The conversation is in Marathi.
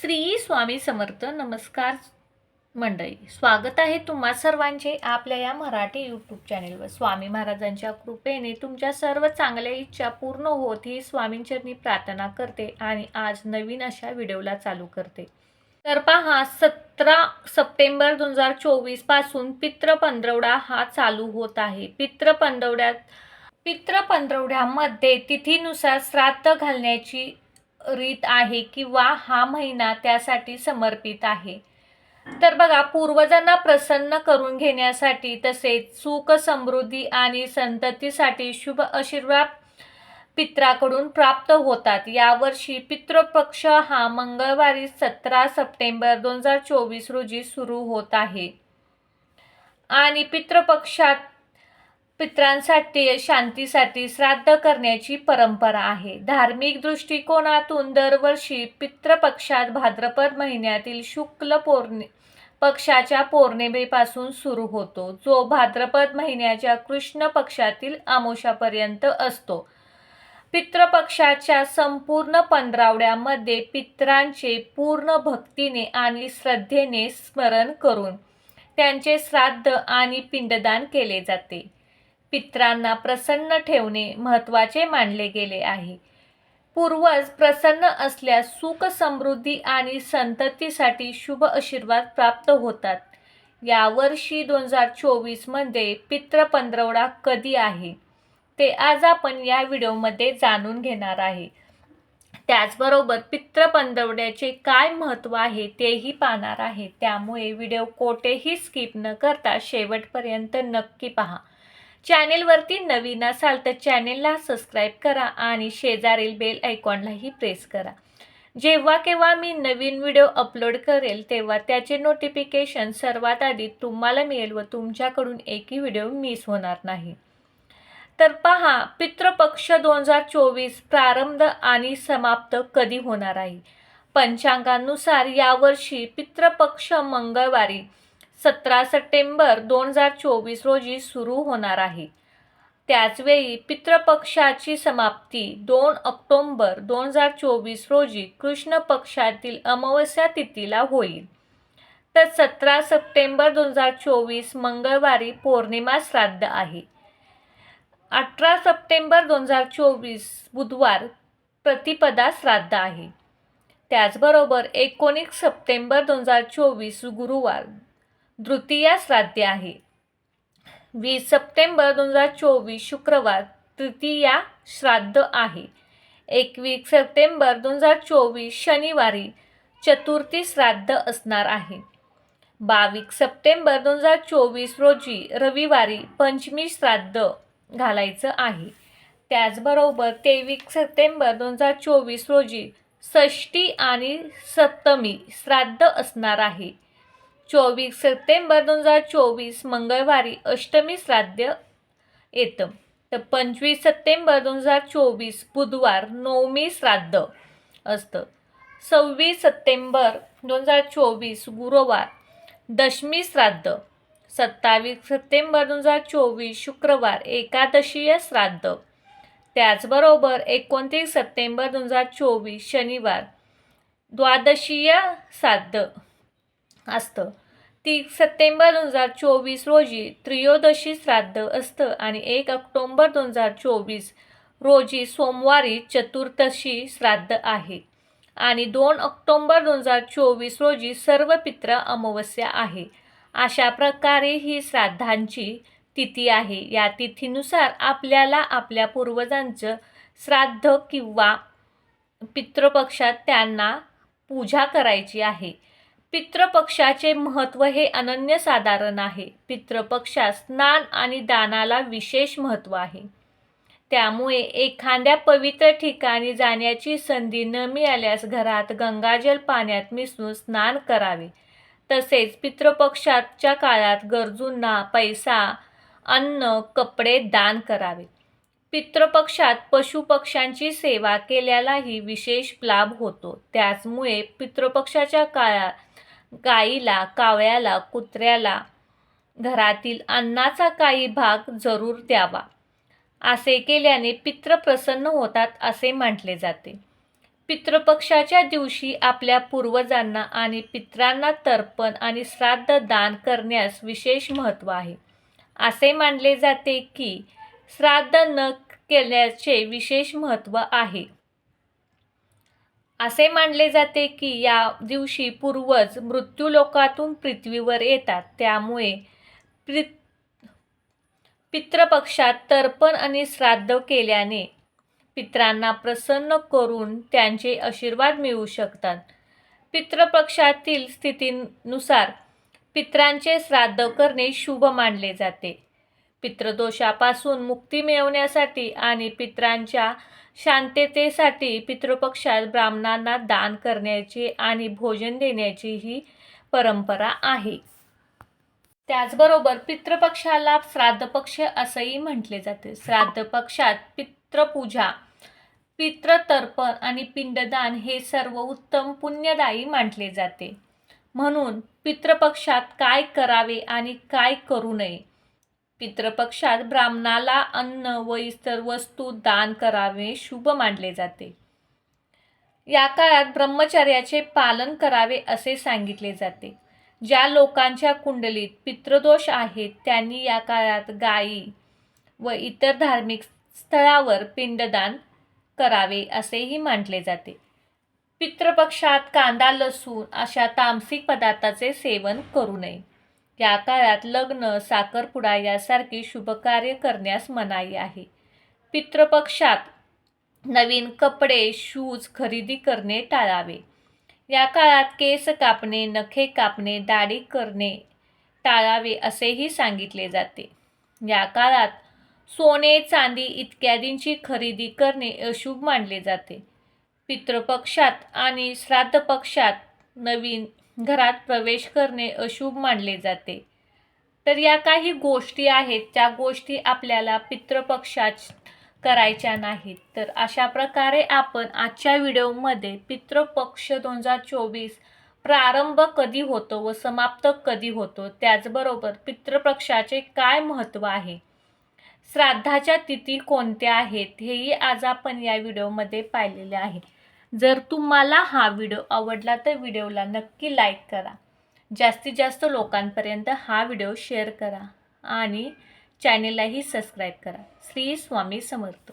श्री स्वामी समर्थ नमस्कार मंडळी. स्वागत आहे तुम्हा सर्वांचे आपल्या या मराठी यूट्यूब चॅनेलवर स्वामी महाराजांच्या कृपेने तुमच्या सर्व चांगल्या इच्छा पूर्ण होत ही स्वामींचरणी प्रार्थना करते आणि आज नवीन अशा व्हिडिओला चालू करते. तर पहा सतरा सप्टेंबर दोन हजार चोवीसपासून पित्र पंधरवडा हा चालू होत आहे. पित्र पंधरवड्यात पित्र पंधरवड्यामध्ये तिथीनुसार श्राद्ध घालण्याची रीत आहे किंवा हा महिना त्यासाठी समर्पित आहे. तर बघा पूर्वजांना प्रसन्न करून घेण्यासाठी तसेच सुख समृद्धी आणि संततीसाठी शुभ आशीर्वाद पित्राकडून प्राप्त होतात. यावर्षी पितृपक्ष हा मंगळवारी सतरा सप्टेंबर दोन हजार चोवीस रोजी सुरू होत आहे. आणि पितृपक्षात पित्रांसाठी शांतीसाठी श्राद्ध करण्याची परंपरा आहे. धार्मिक दृष्टिकोनातून दरवर्षी पितृपक्षात भाद्रपद महिन्यातील शुक्ल पौर्णि पक्षाच्या पौर्णिमेपासून सुरू होतो जो भाद्रपद महिन्याच्या कृष्ण पक्षातील आमोशापर्यंत असतो. पितृपक्षाच्या संपूर्ण पंधरावड्यामध्ये पित्रांचे पूर्ण भक्तीने आणि श्रद्धेने स्मरण करून त्यांचे श्राद्ध आणि पिंडदान केले जाते. पित्रांना प्रसन्न ठेवणे महत्त्वाचे मानले गेले आहे. पूर्वज प्रसन्न असल्यास सुख समृद्धी आणि संततीसाठी शुभ आशीर्वाद प्राप्त होतात. यावर्षी दोन हजार चोवीसमध्ये पित्र पंधरवडा कधी आहे? ते आज आपण या व्हिडिओमध्ये जाणून घेणार आहे. त्याचबरोबर पित्र पंधरवड्याचे काय महत्त्व आहे तेही पाहणार आहे. त्यामुळे व्हिडिओ कोठेही स्किप न करता शेवटपर्यंत नक्की पहा. चॅनेलवरती नवीन असाल तर चॅनेलला सबस्क्राईब करा आणि शेजारील बेल आयकॉनलाही प्रेस करा. जेव्हा केव्हा मी नवीन व्हिडिओ अपलोड करेल तेव्हा त्याचे नोटिफिकेशन सर्वात आधी तुम्हाला मिळेल व तुमच्याकडून एकही व्हिडिओ मिस होणार नाही. तर पहा पितृपक्ष दोन हजार चोवीस प्रारंभ आणि समाप्त कधी होणार आहे? पंचांगानुसार यावर्षी पितृपक्ष मंगळवारी सतरा सप्टेंबर दोन हजार चोवीस रोजी सुरू होणार आहे. त्याचवेळी पितृपक्षाची समाप्ती दोन ऑक्टोंबर दोन हजार चोवीस रोजी कृष्ण पक्षातील अमावस्या तिथीला होईल. तर सतरा सप्टेंबर दोन हजार चोवीस मंगळवारी पौर्णिमा श्राद्ध आहे. अठरा सप्टेंबर दोन हजार चोवीस बुधवार प्रतिपदा श्राद्ध आहे. त्याचबरोबर एकोणीस सप्टेंबर दोन हजार चोवीस गुरुवार तृतीया श्राद्ध आहे. वीस सप्टेंबर दोन हजार चोवीस शुक्रवार तृतीया श्राद्ध आहे. एकवीस सप्टेंबर दोन हजार चोवीस शनिवारी चतुर्थी श्राद्ध असणार आहे. बावीस सप्टेंबर दोन हजार चोवीस रोजी रविवारी पंचमी श्राद्ध घालायचं आहे. त्याचबरोबर तेवीस सप्टेंबर दोन हजार चोवीस रोजी षष्टी आणि सप्तमी श्राद्ध असणार आहे. चोवीस सप्टेंबर दोन हजार चोवीस मंगळवारी अष्टमी श्राद्ध येतं. तर पंचवीस सप्टेंबर दोन हजार चोवीस बुधवार नवमी श्राद्ध असतं. सव्वीस सप्टेंबर दोन हजार चोवीस गुरुवार दशमी श्राद्ध. सत्तावीस सप्टेंबर दोन हजार चोवीस शुक्रवार एकादशीय श्राद्ध. त्याचबरोबर एकोणतीस सप्टेंबर दोन हजार चोवीस शनिवार द्वादशीय श्राद्ध असतं. ती सप्टेंबर दोन हजार चोवीस रोजी त्रयोदशी श्राद्ध असतं आणि एक ऑक्टोंबर दोन हजार चोवीस रोजी सोमवारी चतुर्दशी श्राद्ध आहे. आणि दोन ऑक्टोंबर दोन हजार चोवीस रोजी सर्व पित्र अमावस्या आहे. अशा प्रकारे ही श्राद्धांची तिथी आहे. या तिथीनुसार आपल्याला आपल्या पूर्वजांचं श्राद्ध किंवा पितृपक्षात त्यांना पूजा करायची आहे. पितृपक्षाचे महत्त्व हे अनन्यसाधारण आहे. पितृपक्षात स्नान आणि दानाला विशेष महत्त्व आहे. त्यामुळे एखाद्या पवित्र ठिकाणी जाण्याची संधी न मिळाल्यास घरात गंगाजल पाण्यात मिसळून स्नान करावे. तसेच पितृपक्षाच्या काळात गरजूंना पैसा अन्न कपडे दान करावे. पितृपक्षात पशुपक्ष्यांची सेवा केल्यालाही विशेष लाभ होतो. त्याचमुळे पितृपक्षाच्या काळात गाईला कावळ्याला कुत्र्याला घरातील अन्नाचा काही भाग जरूर द्यावा. असे केल्याने पित्र प्रसन्न होतात असे म्हटले जाते. पितृपक्षाच्या दिवशी आपल्या पूर्वजांना आणि पित्रांना तर्पण आणि श्राद्ध दान करण्यास विशेष महत्त्व आहे. असे मानले जाते की श्राद्ध न केल्याचे विशेष महत्त्व आहे. असे मानले जाते की या दिवशी पूर्वज मृत्यूलोकातून पृथ्वीवर येतात. त्यामुळे पि पितृपक्षात तर्पण आणि श्राद्ध केल्याने पित्रांना प्रसन्न करून त्यांचे आशीर्वाद मिळू शकतात. पितृपक्षातील स्थितीनुसार पित्रांचे श्राद्ध करणे शुभ मानले जाते. पितृदोषापासून मुक्ती मिळवण्यासाठी आणि पित्रांच्या शांततेसाठी पितृपक्षात ब्राह्मणांना दान करण्याची आणि भोजन देण्याची ही परंपरा आहे. त्याचबरोबर पितृपक्षाला श्राद्धपक्ष असंही म्हटले जाते. श्राद्धपक्षात पितृपूजा पितृतर्पण आणि पिंडदान हे सर्व उत्तम पुण्यदायी मानले जाते. म्हणून पितृपक्षात काय करावे आणि काय करू नये पितृपक्षात ब्राह्मणाला अन्न व इतर वस्तू दान करावे शुभ मानले जाते. या काळात ब्रह्मचर्याचे पालन करावे असे सांगितले जाते. ज्या लोकांच्या कुंडलीत पितृदोष आहेत त्यांनी या काळात गायी व इतर धार्मिक स्थळावर पिंडदान करावे असेही मानले जाते. पितृपक्षात कांदा लसूण अशा तामसिक पदार्थाचे सेवन करू नये. या काळात लग्न साखरपुडा यासारखी शुभकार्य करण्यास मनाई आहे. पितृपक्षात नवीन कपडे शूज खरेदी करणे टाळावे. या काळात केस कापणे नखे कापणे दाढी करणे टाळावे असेही सांगितले जाते. या काळात सोने चांदी इत्यादींची खरेदी करणे अशुभ मानले जाते. पितृपक्षात आणि श्राद्ध पक्षात नवीन घरात प्रवेश करणे अशुभ मानले जाते. तर या काही गोष्टी आहेत त्या गोष्टी आपल्याला पितृपक्षात करायच्या नाहीत. तर अशा प्रकारे आपण आजच्या व्हिडिओमध्ये पितृपक्ष दोन हजार चोवीस प्रारंभ कधी होतो व समाप्त कधी होतो त्याचबरोबर पितृपक्षाचे काय महत्त्व आहे श्राद्धाच्या तिथी कोणत्या आहेत हेही आज आपण या व्हिडिओमध्ये पाहिलेले आहे. जर तुम्हाला हा व्हिडिओ आवडला तर व्हिडिओला नक्की लाईक करा. जास्तीत जास्त लोकांपर्यंत हा व्हिडिओ शेअर करा आणि चॅनेललाही सबस्क्राईब करा. श्री स्वामी समर्थ.